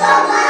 Chocolate!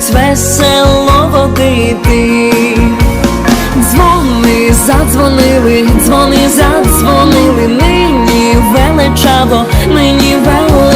Будуть весело водити. Дзвони задзвонили, дзвони задзвонили, нині величаво, нині величаво.